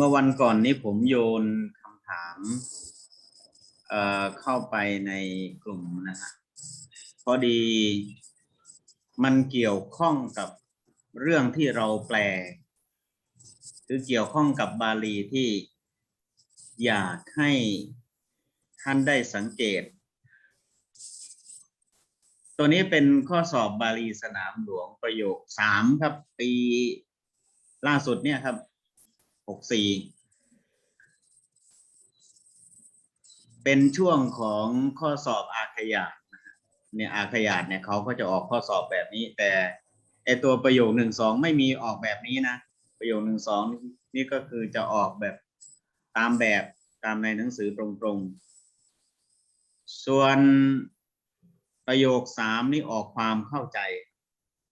เมื่อวันก่อนนี้ผมโยนคำถาม เอ่อเข้าไปในกลุ่มนะฮะพอดีมันเกี่ยวข้องกับเรื่องที่เราแปล คือเกี่ยวข้องกับบาลีที่อยากให้ท่านได้สังเกต ตัวนี้เป็นข้อสอบบาลีสนามหลวงประโยคสามครับ ปีล่าสุดเนี่ยครับ หกสี่เป็นช่วงของข้อสอบอาขยาตนเนี่ยอาขยาตเนี่ยเขาก็จะออกข้อสอบแบบนี้ แต่ไอตัวประโยคหนึ่งสองไม่มีออกแบบนี้นะ ประโยคหนึ่งสองนี่ก็คือจะออกแบบตามแบบตามในหนังสือตรงๆ ส่วนประโยคสามนี่ออกความเข้าใจ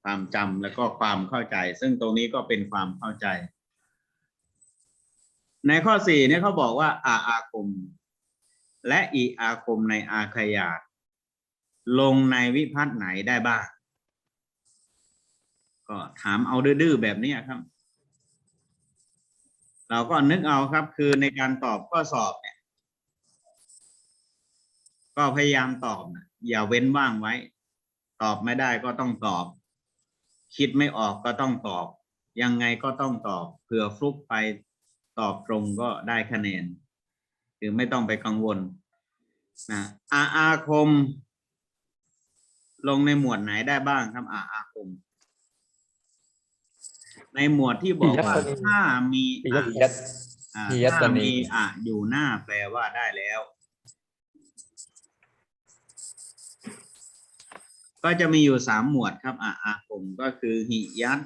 ความจำแล้วก็ความเข้าใจ ซึ่งตรงนี้ก็เป็นความเข้าใจ ในข้อสี่เนี่ยเขาบอกว่าอาอาคม และอีอาคมในอาขยาตลงในวิพัฒน์ไหนได้บ้าง ก็ถามเอาดื้อๆแบบนี้ครับ เราก็นึกเอาครับ คือในการตอบข้อสอบเนี่ย ก็พยายามตอบนะอย่าเว้นว่างไว้ ตอบไม่ได้ก็ต้องตอบ คิดไม่ออกก็ต้องตอบ ยังไงก็ต้องตอบเผื่อฟลุกไป ตอบตรงก็ได้คะแนน คือไม่ต้องไปกังวลนะอาอาคม ลงในหมวดไหนได้บ้างครับอาอาคม ในหมวดที่บอกว่าปิยะถ้ามีปิยอะยัตอ่าปิยะถ้าตนีมีอะอยู่หน้าแปลว่าได้แล้ว ก็จะมีอยู่สามหมวดครับอะอาคมก็คือหิยัต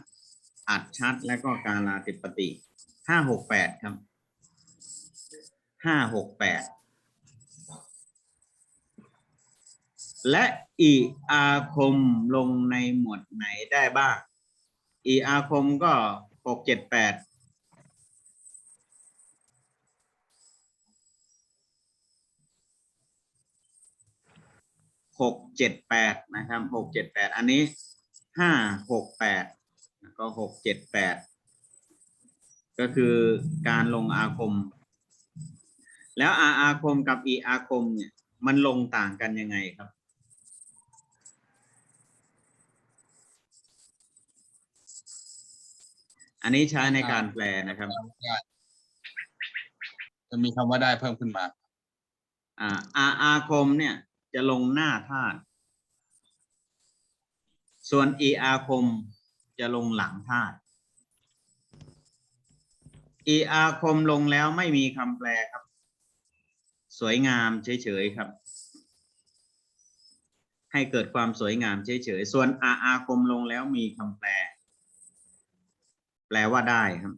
อัดชัดและก็กาลาติปติ ห้าหกแปดครับห้าหกแปดและอีอาคมลงในหมวดไหนได้บ้าง อีอาคมก็หกเจ็ดแปดหกเจ็ดแปดนะครับหกเจ็ดแปดอันนี้ห้าหกแปดแล้วก็หกเจ็ดแปด ก็คือการลงอาคม แล้วอาอาคมกับอีอาคมเนี่ย มันลงต่างกันยังไงครับ อันนี้ใช้ในการแปลนะครับ จะมีคำว่าได้เพิ่มขึ้นมาอ่าอาอาคมเนี่ยจะลงหน้าธาตุส่วนอีอาคมจะลงหลังธาตุ อีอาคมลงแล้วไม่มีคำแปลครับ สวยงามเฉยๆครับ ให้เกิดความสวยงามเฉยๆส่วนอาอาคมลงแล้วมีคำแปล แปลว่าได้ครับ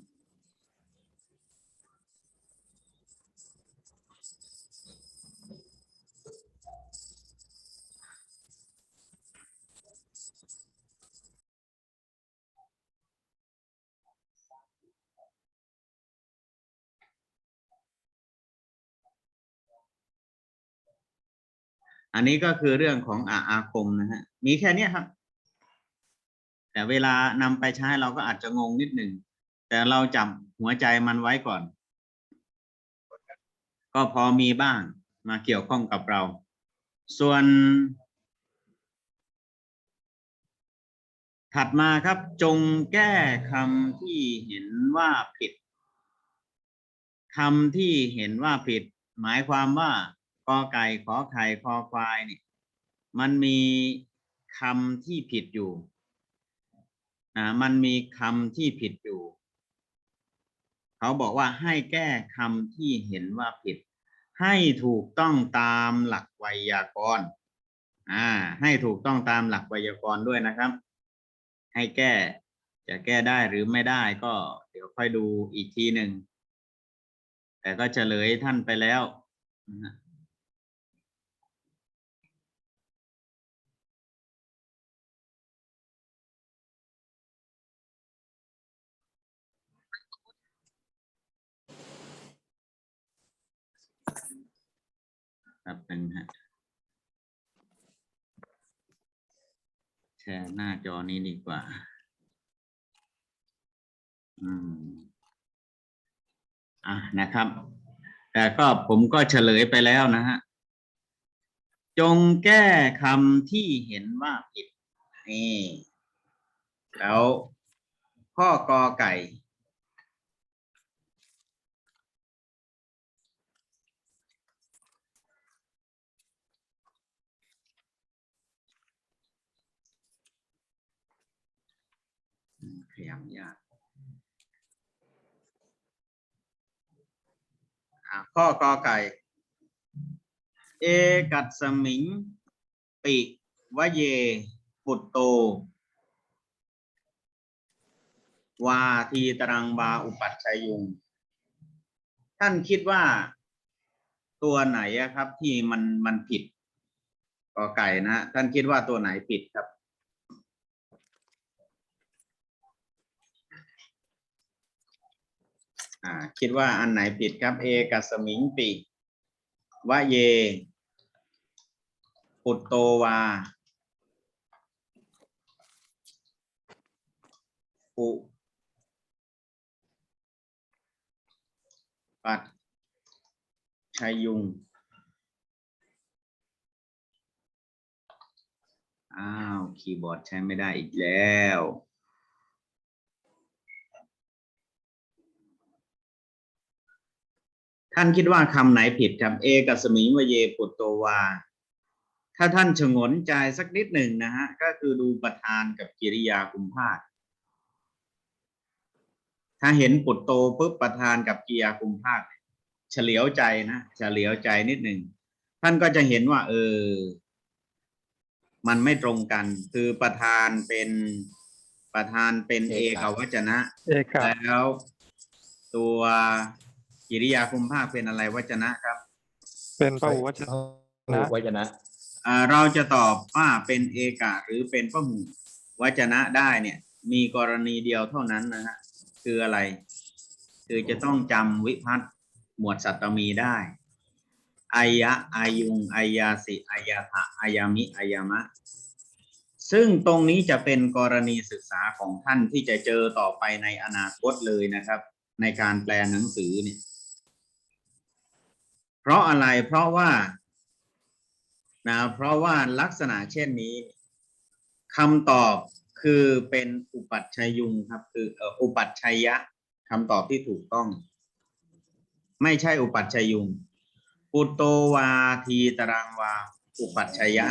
อันนี้ก็คือเรื่องของอาอาคมนะฮะ มีแค่นี้ครับ แต่เวลานำไปใช้เราก็อาจจะงงนิดหนึ่ง แต่เราจับหัวใจมันไว้ก่อน ก็พอมีบ้างมาเกี่ยวข้องกับเรา ส่วน ถัดมาครับ จงแก้คำที่เห็นว่าผิดคำที่เห็นว่าผิด หมายความว่า กอไก่ขอไข่คอควายเนี่ยมันมีคำที่ผิดอยู่นะมันมีคำที่ผิดอยู่ เขาบอกว่าให้แก้คำที่เห็นว่าผิด ให้ถูกต้องตามหลักไวยากรณ์อ่า ให้ถูกต้องตามหลักไวยากรณ์ด้วยนะครับ ให้แก้จะแก้ได้หรือไม่ได้ก็เดี๋ยวค่อยดูอีกทีหนึ่งแต่ก็เฉลยท่านไปแล้ว ครับหนึ่งฮะแชร์หน้าจอนี้ดีกว่า อืม อะนะครับ แต่ก็ผมก็เฉลยไปแล้วนะฮะ จงแก้คำที่เห็นว่าผิดนี่แล้วข้อกอไก่ อืมพยายามยากอะ ข้อกอไก่ เอกัดสมิง ปิวะเย ปุตโต วาทีตรังบาอุปัชฌายุง ท่านคิดว่าตัวไหนครับที่มันมันผิดกอไก่นะ ท่านคิดว่าตัวไหนผิดครับ อ่าคิดว่าอันไหนผิดครับเอกัสมิงปิวะเย ปุตโตวา ปุปัดชัยยุงอ้าว คีย์บอร์ดใช้ไม่ได้อีกแล้ว ท่านคิดว่าคำไหนผิดครับเอกัสมิงวะเยปุตโตวา ถ้าท่านชงนใจสักนิดหนึ่งนะฮะ ก็คือดูประธานกับกิริยาคุมภาคถ้าเห็นปุตโตปุ๊บประธานกับกิริยาคุมภาคเฉลียวใจนะเฉลียวใจนิดหนึ่งท่านก็จะเห็นว่า เออ มันไม่ตรงกัน คือประธานเป็นประธานเป็นเอกวจนะเอกะแล้วตัว กิริยาคุมภาคเป็นอะไรวจนะครับเป็นพระวจนะนะไว้จะนะอ่าเราจะตอบว่าเป็นเอกะหรือเป็นพหูวจนะได้เนี่ย มีกรณีเดียวเท่านั้นนะฮะคืออะไร คือจะต้องจำวิพัฒน์หมวดสัตตมีได้อายะอายุงอายาสิอายาถะอายามิอายามะ ซึ่งตรงนี้จะเป็นกรณีศึกษาของท่านที่จะเจอต่อไปในอนาคตเลยนะครับ ในการแปลหนังสือเนี่ย เพราะอะไรเพราะว่านะเพราะว่าลักษณะเช่นนี้คำตอบคือเป็นอุปัชยุงครับ คืออุปัชยะคำตอบที่ถูกต้อง ไม่ใช่อุปัชยุงปุตโตวาทีตรางวา อุปัชยะ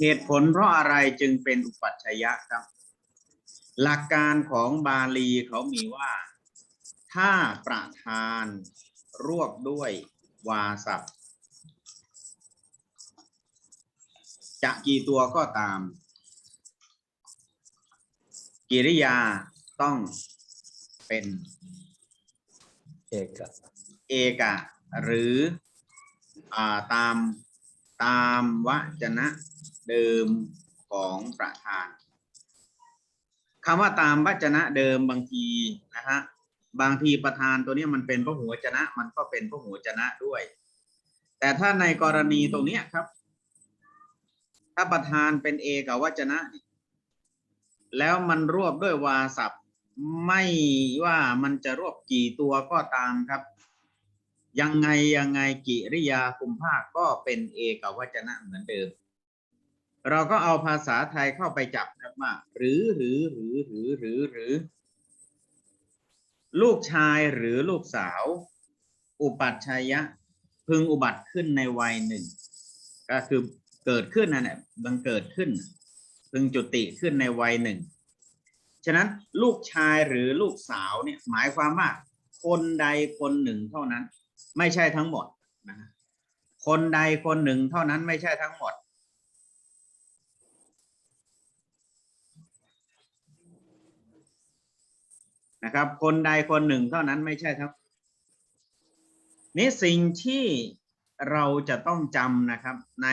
เหตุผลเพราะอะไรจึงเป็นอุปัชยยะครับ หลักการของบาลีเขามีว่า ถ้าประธาน รวบด้วยวาสับจะกี่ตัวก็ตาม กิริยาต้องเป็น เอกะเอกะ หรืออ่าตามตามวจนะเดิมของประธานคำว่าตามวจนะเดิมบางทีนะฮะ บางทีประธานตัวนี้มันเป็นพระหัวจนะ มันก็เป็นพระหัวจนะด้วย แต่ถ้าในกรณีตรงนี้ครับ ถ้าประธานเป็นเอกวจนะเนี่ยแล้วมันรวบด้วยวาสับไม่ว่ามันจะรวบกี่ตัวก็ตามครับ ยังไงยังไงกิริยาคุมภาคก็เป็นเอกวจนะเหมือนเดิม เราก็เอาภาษาไทยเข้าไปจับครับว่าหรือหรือหรือหรือหรือหรือ ลูกชายหรือลูกสาว อุปัชชัยะ พึงอุบัติขึ้นในวัยหนึ่ง ก็คือเกิดขึ้นนั่นแหละบังเกิดขึ้น พึงจุติขึ้นในวัยหนึ่ง ฉะนั้นลูกชายหรือลูกสาวเนี่ยหมายความว่าคนใดคนหนึ่งเท่านั้น ไม่ใช่ทั้งหมดนะคนใดคนหนึ่งเท่านั้นไม่ใช่ทั้งหมด นะครับ คนใดคนหนึ่งเท่านั้นไม่ใช่ทั้งนี่สิ่งที่เราจะต้องจำนะครับใน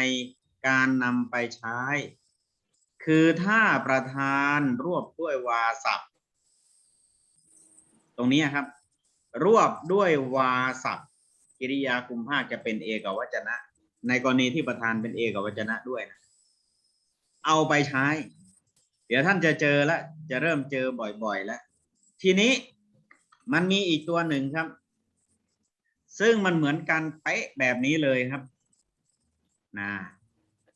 การนำไปใช้ คือถ้าประธานรวบด้วยวาสับตรงนี้ครับ รวบด้วยวาสับกิริยาคุมภาคจะเป็นเอกวจนะ ในกรณีที่ประธานเป็นเอกวจนะด้วยนะเอาไปใช้ เดี๋ยวท่านจะเจอแล้วจะเริ่มเจอบ่อยๆแล้ว ทีนี้มันมีอีกตัวหนึ่งครับ ซึ่งมันเหมือนกันเป๊ะแบบนี้เลยครับนะ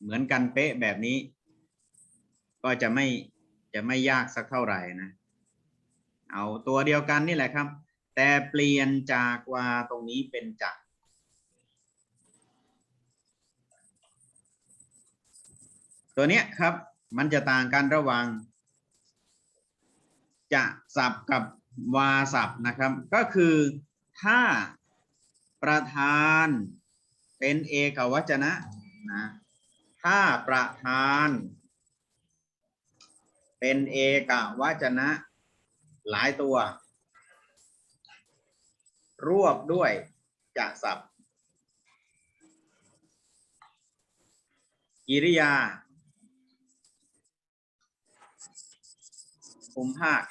เหมือนกันเป๊ะแบบนี้ ก็จะไม่จะไม่ยากสักเท่าไหร่นะ เอาตัวเดียวกันนี่แหละครับ แต่เปลี่ยนจากวาตรงนี้เป็นจะตัวเนี้ยครับ มันจะต่างกันระหว่าง จะสับกับวาสับนะครับ ก็คือถ้าประธานเป็นเอกวจนะนะถ้าประธาน เป็นเอกวจนะ หลายตัว รวบด้วยจะสับกิริยาคุมภาค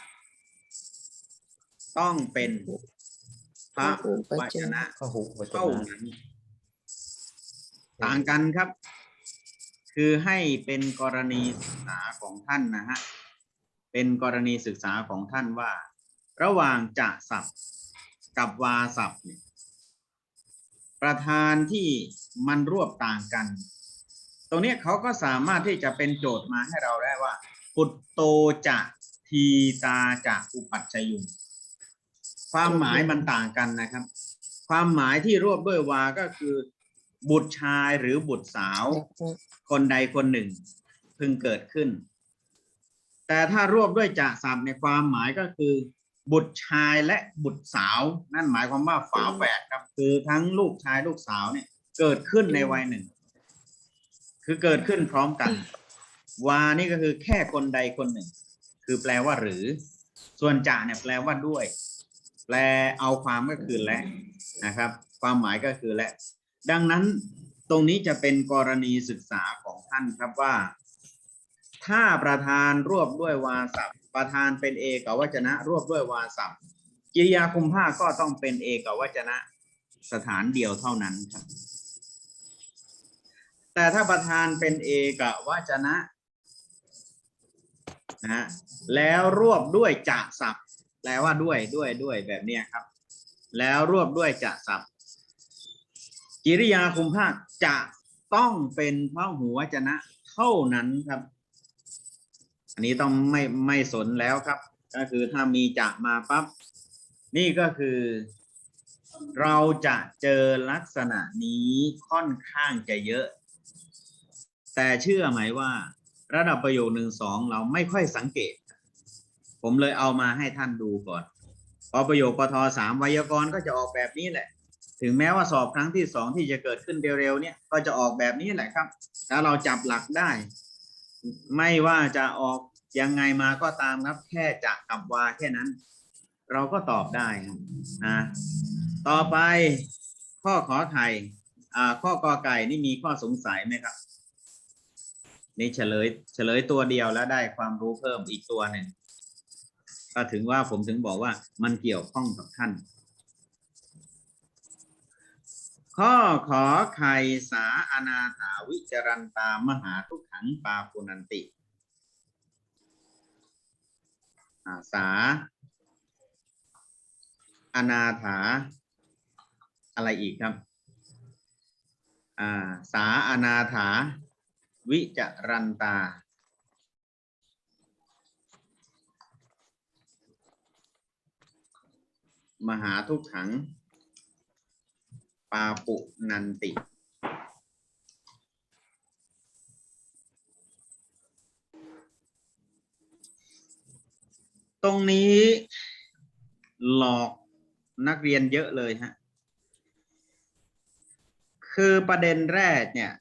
ต้องเป็นพระวจนะพหุวจเท่านะนั้นต่างกันครับ คือให้เป็นกรณีศึกษาของท่านนะฮะ เป็นกรณีศึกษาของท่านว่า ระหว่างจะสับกับวาสับเนี่ยประธานที่มันรวบต่างกัน ตรงเนี้ยเขาก็สามารถที่จะเป็นโจทย์มาให้เราได้ว่า ปุตโตจะทีตาจะอุปัชฌยุง ความหมายมันต่างกันนะครับ ความหมายที่รวบด้วยวาก็คือ บุตรชายหรือบุตรสาว คนใดคนหนึ่ง พึงเกิดขึ้น แต่ถ้ารวบด้วยจะสับในความหมายก็คือ บุตรชายและบุตรสาว นั่นหมายความว่าฝาแฝดครับ คือทั้งลูกชายลูกสาวเนี่ย เกิดขึ้นในวัยหนึ่ง คือเกิดขึ้นพร้อมกัน วานี่ก็คือแค่คนใดคนหนึ่ง คือแปลว่าหรือ ส่วนจะเนี่ยแปลว่าด้วย แปลเอาความก็คือและนะครับ ความหมายก็คือและ ดังนั้นตรงนี้จะเป็นกรณีศึกษาของท่านครับว่า ถ้าประธานรวบด้วยวาสับประธานเป็นเอกวจนะรวบด้วยวาสับกิริยาคุมภาคก็ต้องเป็นเอกวจนะสถานเดียวเท่านั้นครับ แต่ถ้าประธานเป็นเอกวจนะนะฮะแล้วรวบด้วยจะสับ แปลว่าด้วยด้วยด้วยแบบเนี้ยครับ แล้วรวบด้วยจะสับกิริยาคุมภาคจะต้องเป็นพระหัวจนะเท่านั้นครับ อันนี้ต้องไม่ไม่สนแล้วครับ ก็คือถ้ามีจะมาปั๊บนี่ก็คือ เราจะเจอลักษณะนี้ค่อนข้างจะเยอะ แต่เชื่อไหมว่า ระดับประโยคหนึ่งสองเราไม่ค่อยสังเกต ผมเลยเอามาให้ท่านดูก่อนพอประโยคปทสามไวยากรณ์ก็จะออกแบบนี้แหละ ถึงแม้ว่าสอบครั้งที่สองที่จะเกิดขึ้นเร็วๆเนี่ยก็จะออกแบบนี้แหละครับถ้าเราจับหลักได้ ไม่ว่าจะออกยังไงมาก็ตามครับ แค่จะกับวาแค่นั้น เราก็ตอบได้ครับนะต่อไปข้อขอไข่อ่าข้อกอไก่นี่มีข้อสงสัยไหมครับนี่เฉลยเฉลยตัวเดียวแล้วได้ความรู้เพิ่มอีกตัวหนึ่ง ก็ถึงว่าผมถึงบอกว่ามันเกี่ยวข้องกับท่าน ข้อขอไข่สาอนาถาวิจรันตามหาทุกขังปาปุนันติอาสา อนาถา อะไรอีกครับอ่าสาอนาถา วิจรันตา มหาทุกขัง ปาปุนันติ ตรงนี้หลอกนักเรียนเยอะเลยฮะ คือประเด็นแรกเนี่ย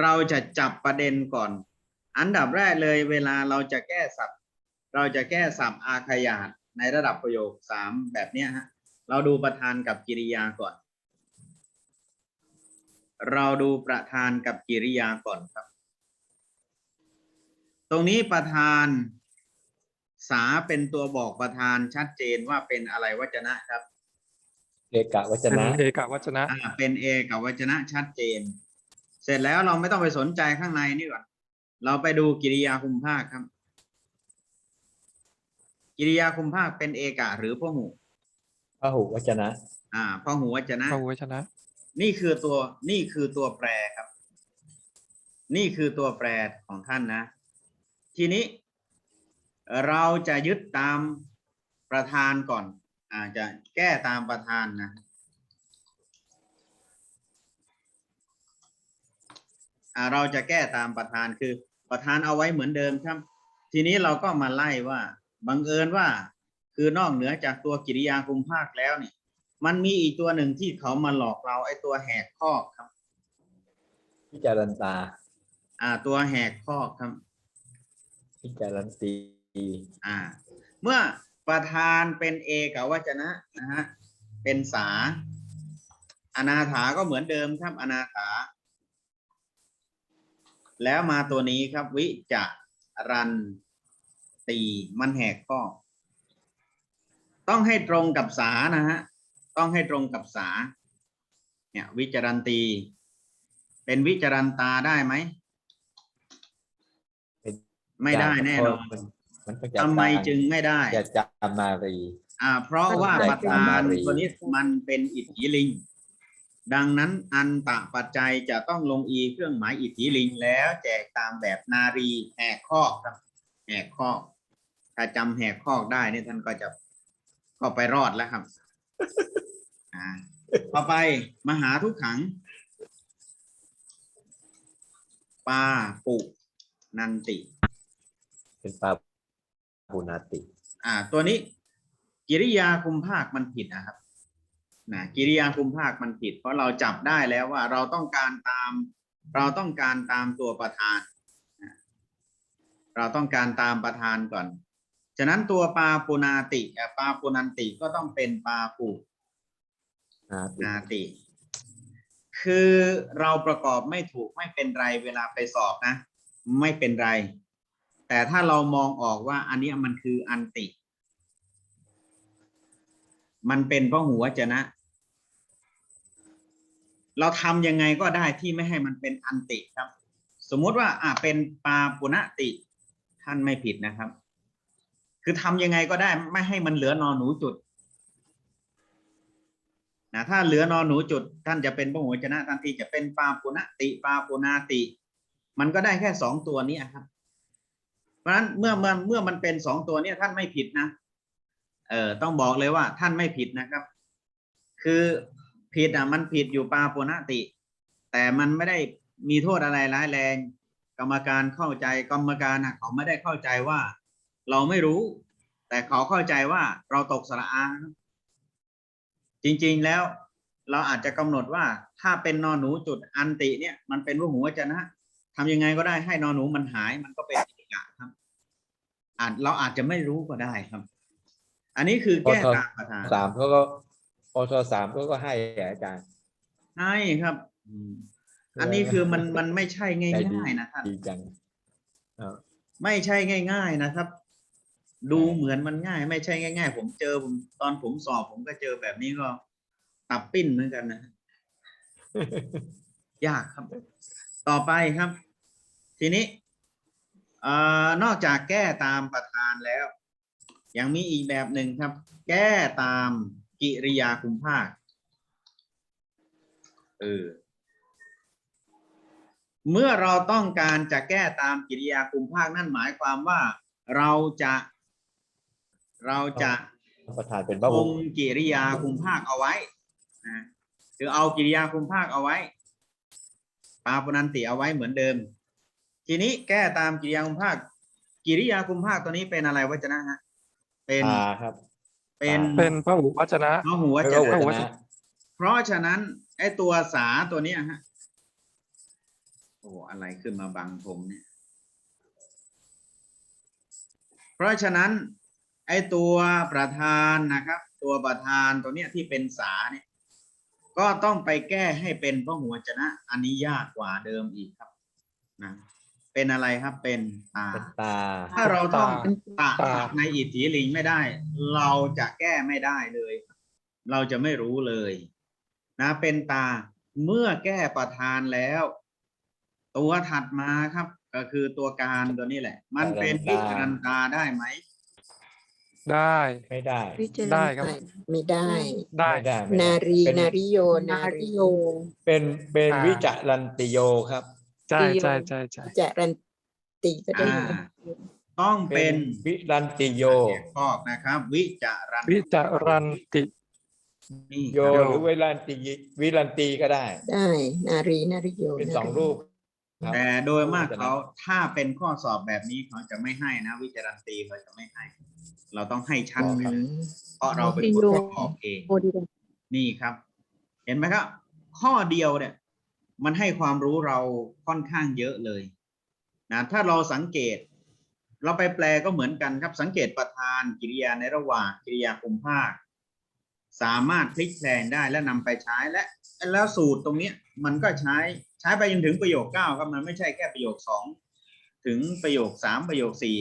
เราจะจับประเด็นก่อน อันดับแรกเลยเวลาเราจะแก้ศัพท์เราจะแก้ศัพท์อาขยาต ในระดับประโยคสามแบบเนี้ยฮะเราดูประธานกับกิริยาก่อน เราดูประธานกับกิริยาก่อนครับ ตรงนี้ประธานสาเป็นตัวบอกประธานชัดเจนว่าเป็นอะไรวจนะครับ เอกวจเป็นนะ เอกวจนะ อ่าเป็นเอกับวจนะชัดเจน เสร็จแล้วเราไม่ต้องไปสนใจข้างในนี่ก่อนเราไปดูกิริยาคุมภาคครับ กิริยาคุมภาคเป็นเอกะหรือพหู พหุวจนะ อ่าพหูวจนะ พหูวจนะ นี่คือตัวนี่คือตัวแปรครับ นี่คือตัวแปรของท่านนะ ทีนี้ เราจะยึดตามประธานก่อน อาจจะแก้ตามประธานนะอ่าเราจะแก้ตามประธานคือประธานเอาไว้เหมือนเดิมครับ ทีนี้เราก็มาไล่ว่า บังเอิญว่าคือนอกเหนือจากตัวกิริยาคุมภาคแล้วนี่มันมีอีกตัวหนึ่งที่เขามาหลอกเราไอ้ตัวแหกข้อกครับพิจารันตา อ่า ตัวแหกข้อกครับพิจารันตีอ่า เมื่อประธานเป็นเอกวจนะนะฮะเป็นสา อนาถาก็เหมือนเดิมครับ อนาถา แล้วมาตัวนี้ครับ วิจารัน ตีมันแหกข้อ ต้องให้ตรงกับสานะฮะต้องให้ตรงกับสาเนี่ยวิจารันตี เป็นวิจารันตาได้ไหมเป็นไม่ได้แน่นอนมันมันก็จะทำไมจึงไม่ได้จะจำนารี อ่า เพราะว่าใหญ่ประกว่าธานมารีตัวนี้มันเป็นอิทธิลิง ดังนั้นอันตะปัจจัยจะต้องลงอีเครื่องหมายอิทธิลิง แล้วแจกตามแบบนารีแหกข้อกครับแหกข้อก ถ้าจำแหกข้อกได้นี่ท่านก็จะก็ไปรอดแล้วครับ อ่า ต่อไปมหาทุกขังปาปุนันติ เป็นปาปุนาติ อ่า ตัวนี้ กิริยาคุมภาคมันผิดนะครับนะกิริยาคุมภาคมันผิด เพราะเราจับได้แล้วว่าเราต้องการตาม เราต้องการตามตัวประธานนะเราต้องการตามประธานก่อน ฉะนั้นตัวปาปุนาติอะปาปุนันติก็ต้องเป็นปาปุนาตินาติ คือเราประกอบไม่ถูกไม่เป็นไรเวลาไปสอบนะ ไม่เป็นไร แต่ถ้าเรามองออกว่าอันเนี้ยมันคืออันติ มันเป็นพหัวจนะ เราทำยังไงก็ได้ที่ไม่ให้มันเป็นอันติครับ สมมุติว่าอ่าเป็นปาปุณติ ท่านไม่ผิดนะครับ คือทำยังไงก็ได้ไม่ให้มันเหลือนอนหนูจุดนะถ้าเหลือนอนหนูจุด ท่านจะเป็นพระหัวจนะทันทีจะเป็นปาปุณติปาปุนาติ มันก็ได้แค่สองตัวนี้ครับ เพราะฉะนั้นเมื่อมันเมื่อมันเป็นสองตัวนี้ท่านไม่ผิดนะเออต้องบอกเลยว่าท่านไม่ผิดนะครับ คือผิดอะมันผิดอยู่ปาปุณติ แต่มันไม่ได้มีโทษอะไรร้ายแรง กรรมการเข้าใจกรรมการอะเขาไม่ได้เข้าใจว่า เราไม่รู้ แต่เขาเข้าใจว่าเราตกสระอาครับจริงๆแล้ว เราอาจจะกำหนดว่าถ้าเป็นนอนหนูจุดอันติเนี่ย มันเป็นรูปหัวจนะทำยังไงก็ได้ให้นอนหนูมันหายมันก็เป็นเอกะครับอาจเราอาจจะไม่รู้ก็ได้ครับ อันนี้คือแก้ตามประธานสามเขาก็ปชสามเขาก็ให้อาจารย์ใช่ครับอันนี้คือมันมันไม่ใช่ง่ายๆนะท่านดีจังเอาไม่ใช่ง่าย ๆนะครับ ดูเหมือนมันง่าย ไม่ใช่ง่าย ๆ ผมเจอผมตอนผมสอบ ผมก็เจอแบบนี้ก็ตับปิ้นเหมือนกันนะ ยากครับ ต่อไปครับ ทีนี้เอ่อนอกจากแก้ตามประธานแล้ว ยังมีอีกแบบหนึ่งครับ แก้ตามกิริยาคุมภาคเออเมื่อเราต้องการจะแก้ตามกิริยาคุมภาคนั่นหมายความว่า เราจะ เราจะประธานเป็นพระคบุงกิริยาคุมภาคเอาไว้นะคือเอากิริยาคุมภาคเอาไว้ปาปนันติเอาไว้เหมือนเดิม ทีนี้แก้ตามกิริยาคุมภาค กิริยาคุมภาคตัวนี้เป็นอะไรวจนะฮะเป็นตาครับ เป็นเป็นพหูวจนะพหัวพจระนะวจนะ เพราะฉะนั้นไอ้ตัวสาตัวเนี้ยฮะโอ้อะไรขึ้นมาบังผมเนี่ย เพราะฉะนั้น ไอ้ตัวประธานนะครับ ตัวประธานตัวเนี้ยที่เป็นสาเนี่ย ก็ต้องไปแก้ให้เป็นพหัวจนะ อันนี้ยากกว่าเดิมอีกครับนะเป็นอะไรครับเป็นตาเป็นตา ถ้าเราต้องตาตะในอิทธิลิงไม่ได้ เราจะแก้ไม่ได้เลย เราจะไม่รู้เลย นะ เป็นตาเมื่อแก้ประธานแล้ว ตัวถัดมาครับ ก็คือตัวการตัวนี้แหละ มันเป็นการันตาวิการันตาได้ไหม ได้ ไม่ได้ วิจารณได้ครับไม่ได้ ได้ ไม่ได้ไม่ได้นารี เป็นนาริโย นาริโยเป็นเป็นอ่า วิจารันติโยครับ ใช่ดีใช่เลยใช่ใช่ จะรันตีก็ได้ อ่า ต้องเป็นวิรันติโยพอกนะครับ วิจารันวิจารันตินี่โย หรือวิรันติวิรันตีก็ได้ ได้ นารี นาริโยเป็นาสองรูป ครับ แต่โดยมากเขาถ้าเป็นข้อสอบแบบนี้เขาจะไม่ให้นะ วิจารันตีเขาจะไม่ให้ เราต้องให้ชัดอืครับมเพราะเราเป็นคนออกเอง โอดีเลยนี่ครับ เห็นไหมครับ ข้อเดียวเนี่ย มันให้ความรู้เราค่อนข้างเยอะเลยนะถ้าเราสังเกต เราไปแปลก็เหมือนกันครับ สังเกตประธานกิริยาในระหว่างกิริยาคุมภาค สามารถพลิกแปลงได้และนำไปใช้และ แล้วสูตรตรงเนี้ยมันก็ใช้ ใช้ไปจนถึงประโยคเก้าครับมันไม่ใช่แค่ประโยคสองถึงประโยคสามประโยคสี่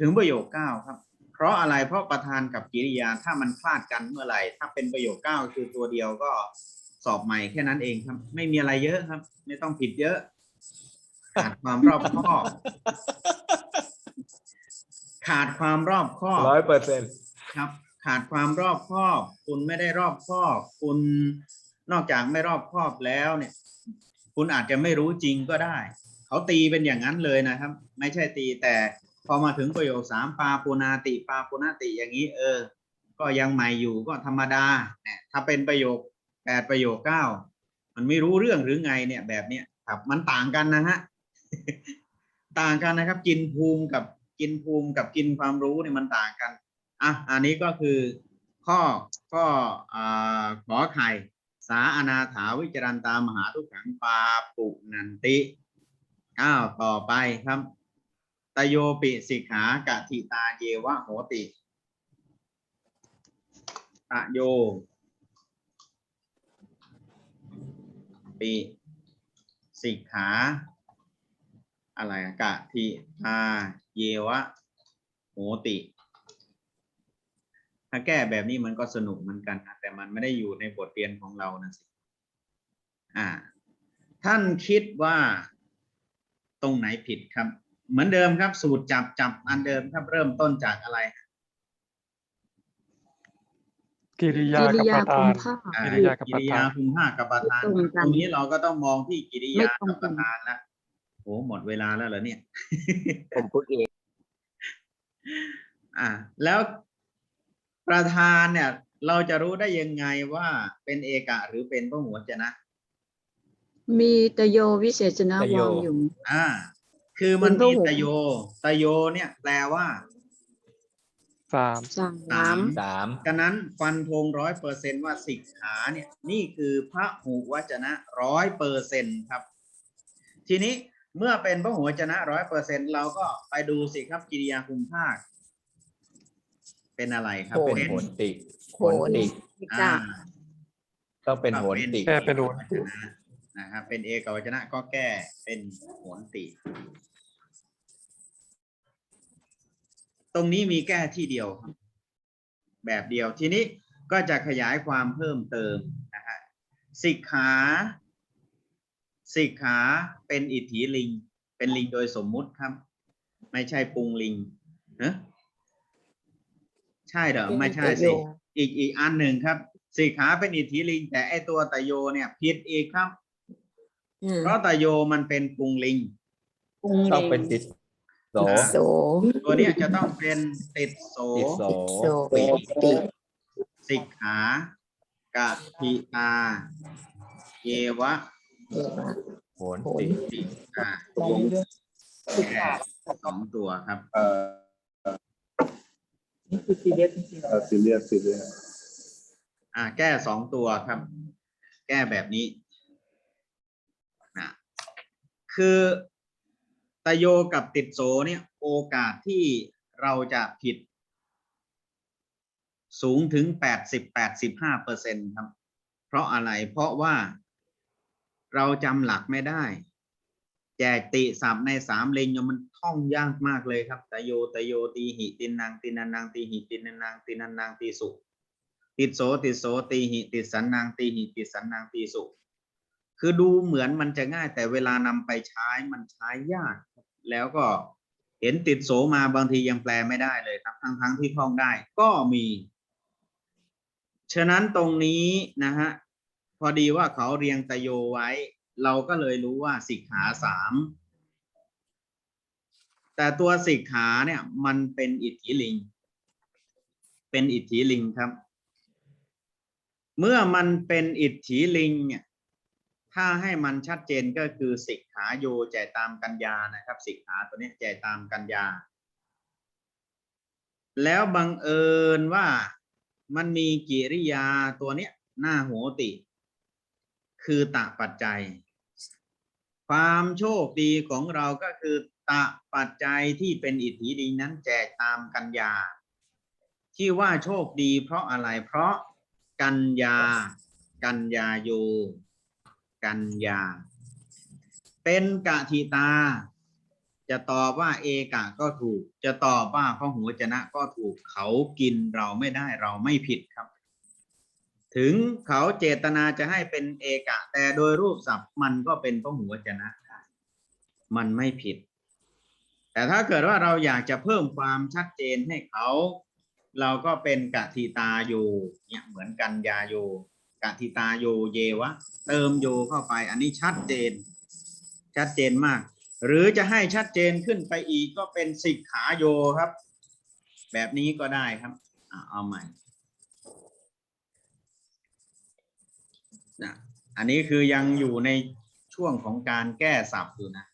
ถึงประโยคเก้าครับ เพราะอะไรเพราะประธานกับกิริยาถ้ามันคลาดกันเมื่อไหร่ ถ้าเป็นประโยคเก้าคือตัวเดียวก็สอบใหม่แค่นั้นเองครับ ไม่มีอะไรเยอะครับ ไม่ต้องผิดเยอะขาดความรอบคอบ ขาดความรอบคอบร้อยเปอร์เซ็นต์ครับ ขาดความรอบคอบ คุณไม่ได้รอบคอบ คุณนอกจากไม่รอบคอบแล้วเนี่ย คุณอาจจะไม่รู้จริงก็ได้ เขาตีเป็นอย่างนั้นเลยนะครับ ไม่ใช่ตีแต่พอมาถึงประโยคสามปาปูนาติปาปูนาติอย่างนี้ เออ ก็ยังใหม่อยู่ก็ธรรมดาเนี่ยถ้าเป็นประโยคแปดประโยคเก้ามันไม่รู้เรื่องหรือไงเนี่ยแบบเนี้ยครับมันต่างกันนะฮะต่างกันนะครับ กินภูมิกับกินภูมิกับกินความรู้เนี่ยมันต่างกันอะอันนี้ก็คือข้อข้ออ่าขอไข่ สาอนาถาวิจารันตามหาทุกขังปาปุนันติอ้าวต่อไปครับตโยปิสิกขากะทิตาเยวะโหติตโย ปิสิกขา อะไรกะทิตาเยวะโหติ ถ้าแก้แบบนี้มันก็สนุกเหมือนกันนะแต่มันไม่ได้อยู่ในบทเรียนของเรานะสิอ่า ท่านคิดว่าตรงไหนผิดครับ เหมือนเดิมครับ สูตรจับจับอันเดิมครับเริ่มต้นจากอะไรกิริยากิริกับยาประคุธามนภาคอ่ากิริยากับกิประริธานยาคุมห้ากับประธานไม่ตรงกันตรงนี้เราก็ต้องมองที่กิริไม่ยาตรงกับกันประธานละโอ้หมดเวลาแล้วเหรอเนี่ยผมพูดเองอ่า แล้ว ประธานเนี่ย เราจะรู้ได้ยังไงว่าเป็นเอกะหรือเป็นพหุวจนะ มีตโยวิเศษณตโย วางอยู่ อ่า คือมันเป็นพมีหุตโย ตโยเนี่ย แปลว่าสามสาสามมสาม ฉะนั้นฟันธงร้อยเปอร์เซนว่าสิกขาเนี่ย นี่คือพระหูวจนะร้อยเปอร์เซนครับ ทีนี้เมื่อเป็นพระหูวจนะร้อยเปอร์เซนเราก็ไปดูสิครับกิริยาคุมภาค เป็นอะไรครับเป็นเป็น โหนติโหโหนนติอ่าต้องเป็นโหนติ แก้เป็นโหนติ นะครับ เป็นเอกวจนะก็แก้เป็นโหนติ ตรงนี้มีแก้ที่เดียวครับแบบเดียวทีนี้ก็จะขยายความเพิ่มเติมนะฮะสิกขาสิกขาเป็นอิทธิลิง เป็นลิงโดยสมมุติครับ ไม่ใช่ปรุงลิงเนอะ ใช่เหรอไม่ใช่สิอีกอีกอันหนึ่งครับสิกขาเป็นอิทธิลิง แต่ไอตัวตะโยเนี่ยผิดอีกครับอืมเพราะตะโยมันเป็นปรุงลิงต้องเป็นติดโสโสตัวเนี้ยจะต้องเป็นติดโสติดโสโสติสิกขากะทิตาเยวะเอวะโหนติติอ่าแค่สองตัวครับ เอ่อซีเรียสซีเรียสอ่า แก้สองตัวครับ แก้แบบนี้นะคือตะโยกับติดโสเนี่ย โอกาสที่เราจะผิด สูงถึงแปดสิบแปดสิบห้าเปอร์เซ็นครับ เพราะอะไรเพราะว่าเราจำหลักไม่ได้ แจกติศัพท์ในสามเลงเนี่ยมัน ท่องยากมากเลยครับตโยตโยตีหิตินนางตินันนางตีหิตินันนางตินันนางตีสุติดโสติดโสตีหิติดสันนางตีหิติดสันนางตีสุคือดูเหมือนมันจะง่ายแต่เวลานำไปใช้มันใช้ยาก แล้วก็เห็นติดโสมาบางทียังแปลไม่ได้เลยครับ ทั้งทั้งที่ท่องได้ก็มี ฉะนั้นตรงนี้นะฮะพอดีว่าเขาเรียงตโยไว้ เราก็เลยรู้ว่าสิกขาสาม แต่ตัวสิกขาเนี่ยมันเป็นอิทธิลิง เป็นอิทธิลิงครับ เมื่อมันเป็นอิทธิลิงเนี่ยถ้าให้มันชัดเจนก็คือสิกขาโยแจตามกัญญานะครับ สิกขาตัวนี้แจตามกัญญา แล้วบังเอิญว่ามันมีกิริยาตัวเนี้ยหน้าโหติ คือตะปัจจัย ความโชคดีของเราก็คือ ตะปัจจัยที่เป็นอิทธิลิงนั้นแจกตามกัญญา ที่ว่าโชคดี เพราะอะไรเพราะกัญญา กัญญาโย กัญญา เป็นกะทิตา จะตอบว่าเอกะก็ถูก จะตอบว่าพหัวจนะก็ถูกเขากินเราไม่ได้เราไม่ผิดครับ ถึงเขาเจตนาจะให้เป็นเอกะ แต่โดยรูปศัพท์มันก็เป็นพหัวจนะมันไม่ผิด แต่ถ้าเกิดว่าเราอยากจะเพิ่มความชัดเจนให้เขา เราก็เป็นกะทิตาโยเนี่ยเหมือนกันยาโยกะทิตาโยเยวะ เติมโยเข้าไป อันนี้ชัดเจน ชัดเจนมาก หรือจะให้ชัดเจนขึ้นไปอีกก็เป็นสิกขาโยครับ แบบนี้ก็ได้ครับเอาใหม่นะอันนี้คือยังอยู่ในช่วงของการแก้ศัพท์อยู่นะ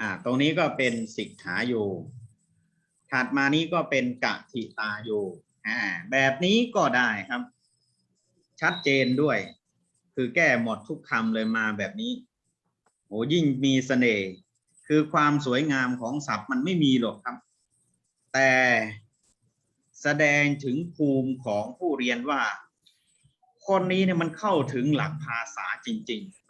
อ่า ตรงนี้ก็เป็นสิกขาโย ถัดมานี้ก็เป็นกะทิตาโย อ่า แบบนี้ก็ได้ครับ ชัดเจนด้วย คือแก้หมดทุกคำเลยมาแบบนี้โอ้ยิ่งมีเสน่ห์คือความสวยงามของศัพท์มันไม่มีหรอกครับ แต่แสดงถึงภูมิของผู้เรียนว่า คนนี้เนี่ยมันเข้าถึงหลักภาษาจริง ๆ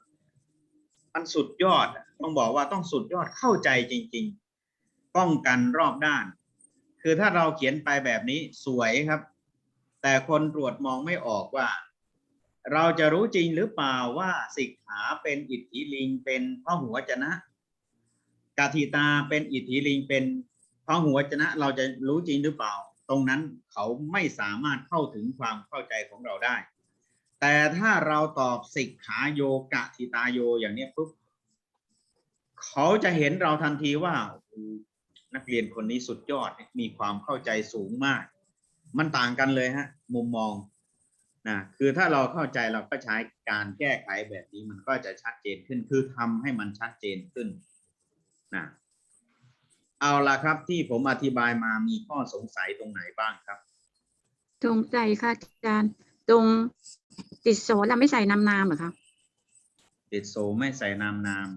มันสุดยอดต้องบอกว่าต้องสุดยอดเข้าใจจริง ๆ ป้องกันรอบด้าน คือถ้าเราเขียนไปแบบนี้สวยครับ แต่คนตรวจมองไม่ออกว่า เราจะรู้จริงหรือเปล่าว่าสิกขาเป็นอิทธิลิงเป็นพ่อหัวจนะกาทิตาเป็นอิทธิลิงเป็นพหัวจนะเราจะรู้จริงหรือเปล่า ตรงนั้นเขาไม่สามารถเข้าถึงความเข้าใจของเราได้ แต่ถ้าเราตอบสิกขาโยกะทิตาโยอย่างนี้ปุ๊บเขาจะเห็นเราทันทีว่า นักเรียนคนนี้สุดยอดมีความเข้าใจสูงมาก มันต่างกันเลยฮะ มุมมองนะคือถ้าเราเข้าใจเราก็ใช้การแก้ไขแบบนี้มันก็จะชัดเจนขึ้น คือทำให้มันชัดเจนขึ้นนะเอาละครับที่ผมอธิบายมามีข้อสงสัยตรงไหนบ้างครับ ตรงใจค่ะอาจารย์ ตรง ติดโสแล้วไม่ใส่นามนามเหรอคะติดโซไม่ใส่นามนาม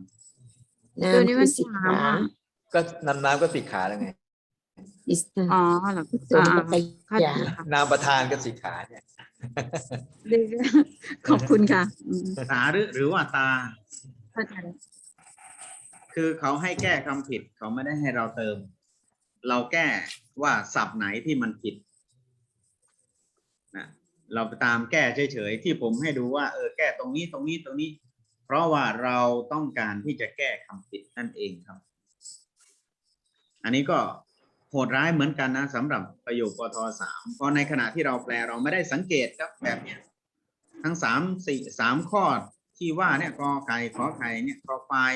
นาตัวมนี้คืมัอนสิกถามขาอะก็นำน้ำก็สิกขาแล้วไงอิสอ๋อเหรอสมอ่าปัจเข้าจาใจค่ะนามประธานก็สิกขาเนี่ยขอบคุณค่ะอืมตาหรือหรือว่าตาเข้าใจแล้วคือเขาให้แก้คำผิด เขาไม่ได้ให้เราเติม เราแก้ว่าศัพท์ไหนที่มันผิดนะ เราตามแก้เฉยๆที่ผมให้ดูว่าเออแก้ตรงนี้ตรงนี้ตรงนี้ เพราะว่าเราต้องการที่จะแก้คำผิดนั่นเองครับ อันนี้ก็โหดร้ายเหมือนกันนะสำหรับประโยคปทสามเพราะในขณะที่เราแปลเราไม่ได้สังเกตครับแบบนี้ทั้งสามสี่สามข้อที่ว่าเนี่ยกอไก่ขอไข่เนี่ยกอควาย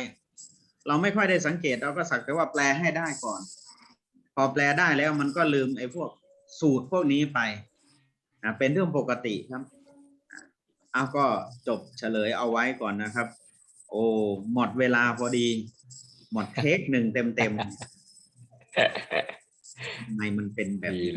เราไม่ค่อยได้สังเกตเราก็สักแต่ว่าแปลให้ได้ก่อน พอแปลได้แล้วมันก็ลืมไอ้พวกสูตรพวกนี้ไป เป็นเรื่องปกติครับเอาก็จบเฉลยเอาไว้ก่อนนะครับ โอ้หมดเวลาพอดี หมดเค้กหนึ่งเต็มเต็มทำไมมันเป็นแบบนี้